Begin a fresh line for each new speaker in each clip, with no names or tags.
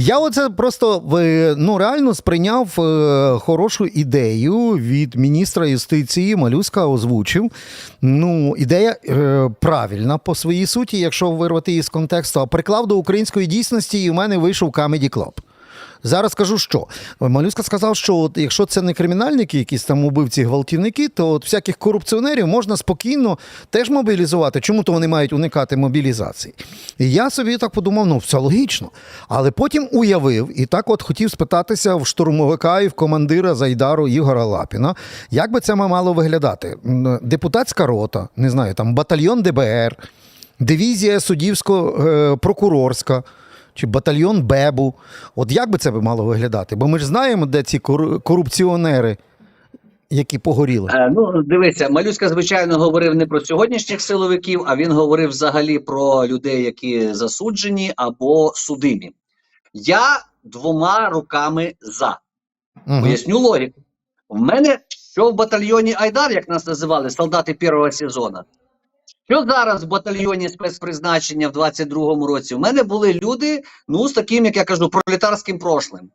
Я оце просто в ну, реально сприйняв е, хорошу ідею від міністра юстиції. Малюска озвучив. Ну, ідея е, правильна по своїй суті, якщо вирвати її з контексту, а приклав до української дійсності, і в мене вийшов Comedy Club. Зараз скажу, що Малюска сказав, що от якщо це не кримінальники, якісь там убивці, гвалтівники, то от всяких корупціонерів можна спокійно теж мобілізувати. Чому то вони мають уникати мобілізації? І я собі так подумав, ну все логічно. Але потім уявив і так от хотів спитатися в штурмовика і в командира Зайдару Ігора Лапіна, як би це мало виглядати? Депутатська рота, не знаю, там батальйон ДБР, дивізія суддівсько-прокурорська чи батальйон Бебу. От як би це мало виглядати? Бо ми ж знаємо, де ці корупціонери, які погоріли.
Е, ну, дивися, Малюська, звичайно, говорив не про сьогоднішніх силовиків, а він говорив взагалі про людей, які засуджені або судимі. Я двома руками за.
Мгм.
Поясню логіку. В мене що в батальйоні Айдар, як нас називали, солдати першого сезону, що зараз в батальйоні спецпризначення в 22-му році, у мене були люди, ну, з таким, як я кажу, пролетарським прошлим,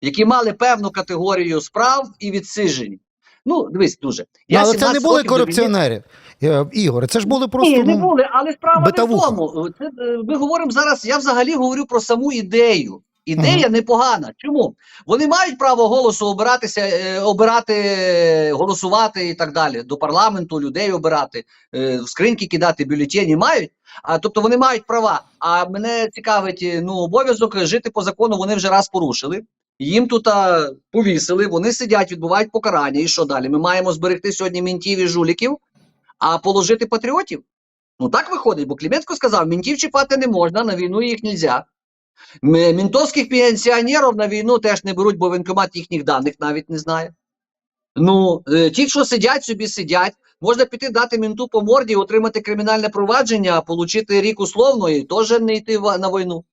які мали певну категорію справ і відсиджень. Ну, дивись, дуже.
Ну, але це не були корупціонери. Е, Ігор, це ж були просто.
Ні, не
ну,
були, але справа не в тому. Це, е, ми говоримо зараз, я взагалі говорю про саму ідею. Ідея непогана. Чому? Вони мають право голосу обиратися, е, обирати, голосувати і так далі. До парламенту людей обирати, е, в скриньки кидати бюлетені мають. А тобто вони мають права. А мене цікавить е, ну, обов'язок жити по закону. Вони вже раз порушили. Їм тут а, повісили, вони сидять, відбувають покарання. І що далі? Ми маємо зберегти сьогодні мінтів і жуліків, а положити патріотів. Ну так виходить, бо Кліменко сказав, мінтів чіпати не можна, на війну їх не можна. Мінтовських пенсіонерів на війну теж не беруть, бо воєнкомат їхніх даних навіть не знає. Ну, е, ті, що сидять, собі сидять. Можна піти дати мінту по морді, отримати кримінальне провадження, отримати рік условної, теж не йти на війну.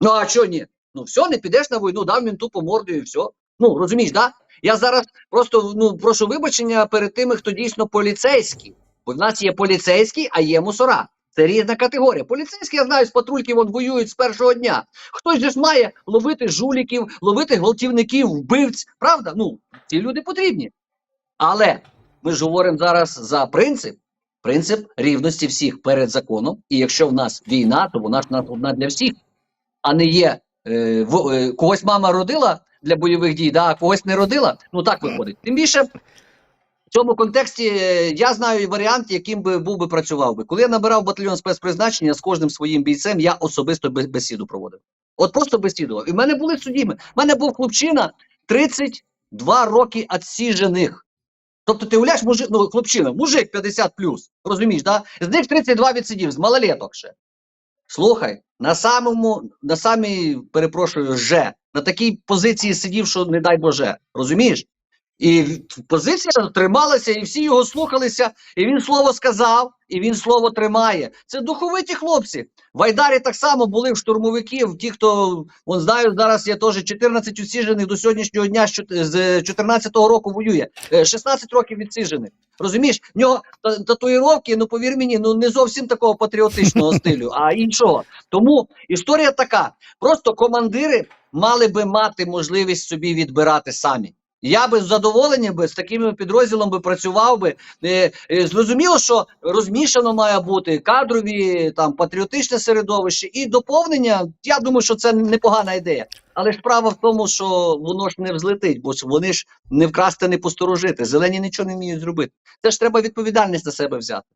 Ну, а що ні? Ну, все, не підеш на війну, дав мінту по морді і все. Ну, розумієш, да? Я зараз просто ну, прошу вибачення перед тими, хто дійсно поліцейський. Бо в нас є поліцейський, а є мусора. Це різна категорія. Поліцейські, я знаю, з патрульки вон воюють з першого дня. Хтось же ж має ловити жуліків, ловити гвалтівників, вбивць. Правда? Ну, ці люди потрібні. Але ми ж говоримо зараз за принцип. Принцип рівності всіх перед законом. І якщо в нас війна, то вона ж нас одна для всіх, а не є е, в, е, когось мама родила для бойових дій, да, а когось не родила. Ну так виходить. Тим більше в цьому контексті е, я знаю варіант, яким би був би працював би. Коли я набирав батальйон спецпризначення з кожним своїм бійцем, я особисто бе- бесіду проводив. От просто бесідував. І в мене були судіми. В мене був хлопчина 32 роки відсіжених. Тобто ти уявляєш, мужик, ну, хлопчина, мужик 50 розумієш, да? з них 32 відсидів, з малолеток ще. Слухай, на самому, на самій, перепрошую, же, на такій позиції сидів, що не дай Боже, розумієш? І позиція трималася, і всі його слухалися, і він слово сказав, і він слово тримає. Це духовиті хлопці. В Айдарі так само були в штурмовиків, ті, хто вон знаю, зараз є теж 14 усіжених до сьогоднішнього дня, що з 14-го року воює. Е, 16 років відсіжених. Розумієш, в нього та- татуїровки, ну повір мені, ну не зовсім такого патріотичного стилю, а іншого. Тому історія така: просто командири мали би мати можливість собі відбирати самі. Я би з задоволенням би з такими підрозділом би працював би. Е, е, зрозуміло, що розмішано має бути кадрові, там патріотичне середовище і доповнення. Я думаю, що це непогана ідея. Але ж справа в тому, що воно ж не взлетить, бо вони ж не вкрасти, не посторожити. Зелені нічого не вміють зробити. Це ж треба відповідальність на себе взяти.